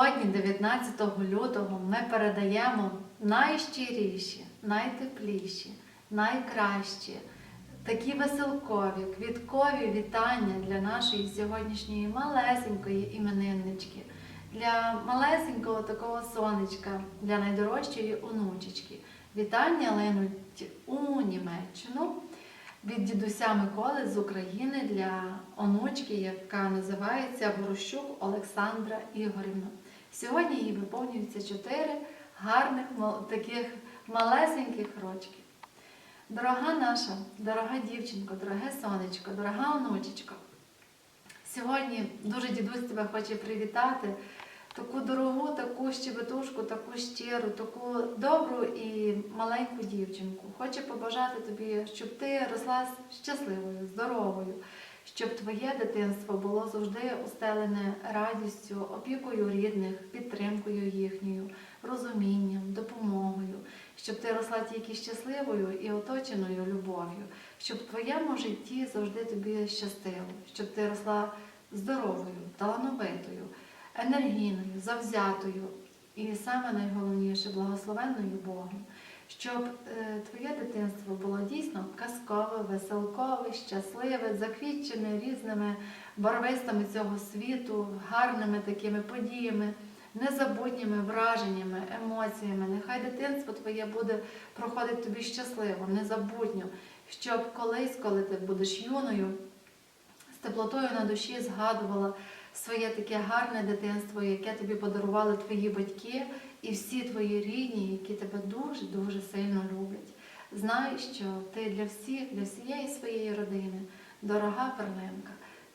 Сьогодні, 19 лютого, ми передаємо найщиріші, найтепліші, найкращі, такі веселкові, квіткові вітання для нашої сьогоднішньої малесенької імениннички, для малесенького такого сонечка, для найдорожчої онучечки. Вітання линуть у Німеччину від дідуся Миколи з України для онучки, яка називається Ворощук Олександра Ігорівна. Сьогодні їй виповнюється чотири гарних таких малесеньких рочки. Дорога наша, дорога дівчинко, дороге сонечко, дорога онучечко. Сьогодні дуже дідусь тебе хоче привітати. Таку дорогу, таку щебетушку, таку щиру, таку добру і маленьку дівчинку. Хоче побажати тобі, щоб ти росла щасливою, здоровою, щоб твоє дитинство було завжди устелене радістю, опікою рідних, підтримкою їхньою, розумінням, допомогою, щоб ти росла тільки щасливою і оточеною любов'ю, щоб в твоєму житті завжди тобі щастило, щоб ти росла здоровою, талановитою енергійною, завзятою і саме найголовніше благословенною Богом, щоб е, твоє дитинство було дійсно казкове, веселкове, щасливе, заквітчене різними барвистами цього світу, гарними такими подіями. Незабутніми враженнями, емоціями. Нехай дитинство твоє буде проходити тобі щасливо, незабутньо, щоб колись, коли ти будеш юною, з теплотою на душі згадувала своє таке гарне дитинство, яке тобі подарували твої батьки і всі твої рідні, які тебе дуже-дуже сильно люблять. Знай, що ти для всіх, для всієї своєї родини, дорога перлинка,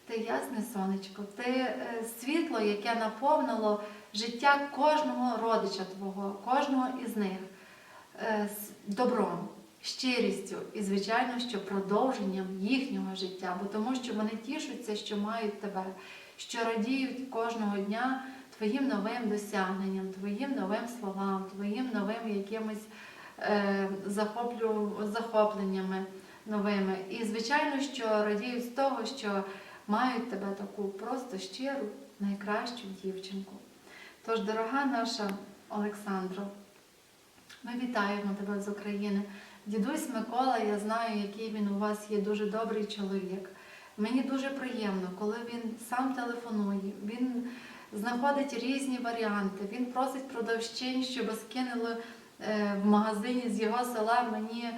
ти ясне сонечко, ти е, світло, яке наповнило життя кожного родича твого, кожного із них. Е, добром, щирістю і, звичайно, що продовженням їхнього життя, бо тому що вони тішуться, що мають тебе що радіють кожного дня твоїм новим досягненням, твоїм новим словам, твоїм новим якимось е, захоплю, захопленнями новими. І, звичайно, що радіють з того, що мають тебе таку просто щиру, найкращу дівчинку. Тож, дорога наша Олександро, ми вітаємо тебе з України. Дідусь Микола, я знаю, який він у вас є дуже добрий чоловік. Мені дуже приємно, коли він сам телефонує, він знаходить різні варіанти, він просить продавщинь, щоб скинули е, в магазині з його села мені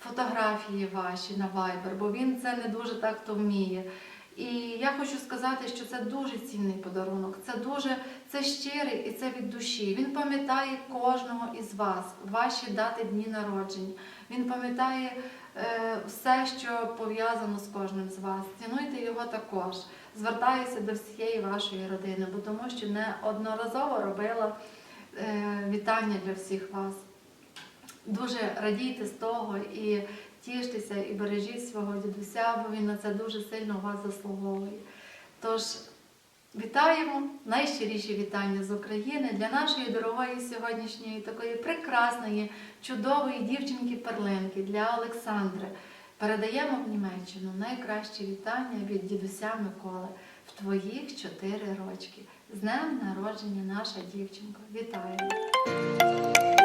фотографії ваші на Viber, бо він це не дуже так то вміє. І я хочу сказати, що це дуже цінний подарунок, це дуже це щирий і це від душі. Він пам'ятає кожного із вас, ваші дати дні народження. Він пам'ятає е, все, що пов'язано з кожним з вас. Цінуйте його також. Звертаюся до всієї вашої родини, бо тому що неодноразово робила е, вітання для всіх вас. Дуже радійте з того і тіштеся, і бережіть свого дідуся, бо він на це дуже сильно вас заслуговує. Тож вітаємо найщиріші вітання з України для нашої дорогої сьогоднішньої такої прекрасної, чудової дівчинки-перлинки для Олександри. Передаємо в Німеччину найкращі вітання від дідуся Миколи в твоїх чотири рочки. З днем народження, наша дівчинка. Вітаємо!